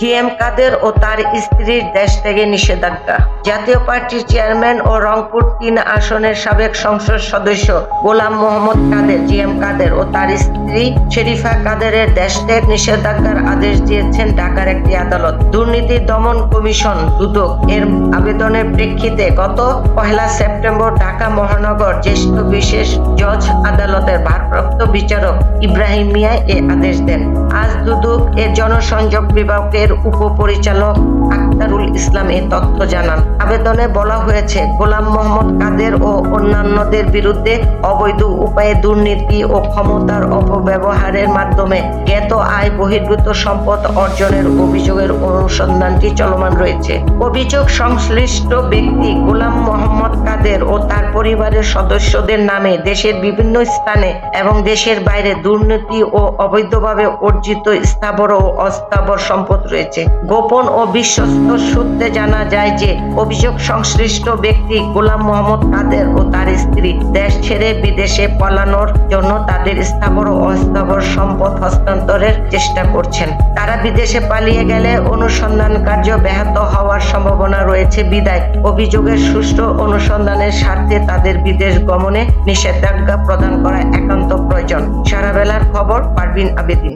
G M কাদের ও তার স্ত্রীর দেশ থেকে নিষেধাজ্ঞা। জাতীয় পার্টির চেয়ারম্যান ও রংপুর তিন আসনের সাবেক সংসদ সদস্য গোলাম মোহাম্মদ কাদের জি এম কাদের ও তার স্ত্রী শরীফা কাদেরের দেশ ত্যাগ নিষেধাজ্ঞার আদেশ দিয়েছেন ঢাকার একটি আদালত। দুর্নীতি দমন কমিশন দুদক এর আবেদনের প্রেক্ষিতে গত পহেলা সেপ্টেম্বর ঢাকা মহানগর জ্যেষ্ঠ বিশেষ জজ আদালতের ভারপ্রাপ্ত বিচারক ইব্রাহিম মিয়া এ আদেশ দেন। আজ দুদক এর জনসংযোগ বিভাগের উপপরিচালক আক্তারুল ইসলাম এ তথ্য জানান। আবেদনে বলা হয়েছে, গোলাম মোহাম্মদ কাদের ও অন্যান্যদের বিরুদ্ধে অবৈধ উপায়ে দুর্নীতি ও ক্ষমতার অপব্যবহারের মাধ্যমে জ্ঞাত আয় বহির্ভূত সম্পদ অর্জনের অভিযোগের অনুসন্ধানটি চলমান রয়েছে। অভিযোগ সংশ্লিষ্ট ব্যক্তি গোলাম মোহাম্মদ কাদের ও তার পরিবারের সদস্যদের নামে দেশের বিভিন্ন স্থানে এবং দেশের বাইরে দুর্নীতি ও অবৈধভাবে অর্জিত স্থাবর ও অস্থাবর সম্পদ রয়েছে। গোপন ও বিশ্বস্ত সূত্রে জানা যায় যে, অভিযোগ সংশ্লিষ্ট ব্যক্তি গোলাম মোহাম্মদ কাদের ও তার স্ত্রী দেশ ছেড়ে বিদেশে পলানোর জন্য তাদের স্থাবর ও অস্থাবর সম্পদ হস্তান্তরের চেষ্টা করছেন। তারা বিদেশে পালিয়ে গেলে অনুসন্ধান কার্য ব্যাহত হওয়ার সম্ভাবনা রয়েছে বিদায়। অভিযোগের সুষ্ঠু অনুসন্ধানের স্বার্থে তাদের বিদেশ গমনে নিষেধাজ্ঞা প্রদান করা একান্ত প্রয়োজন। সারা বেলার খবর পারবিন আবেদিন।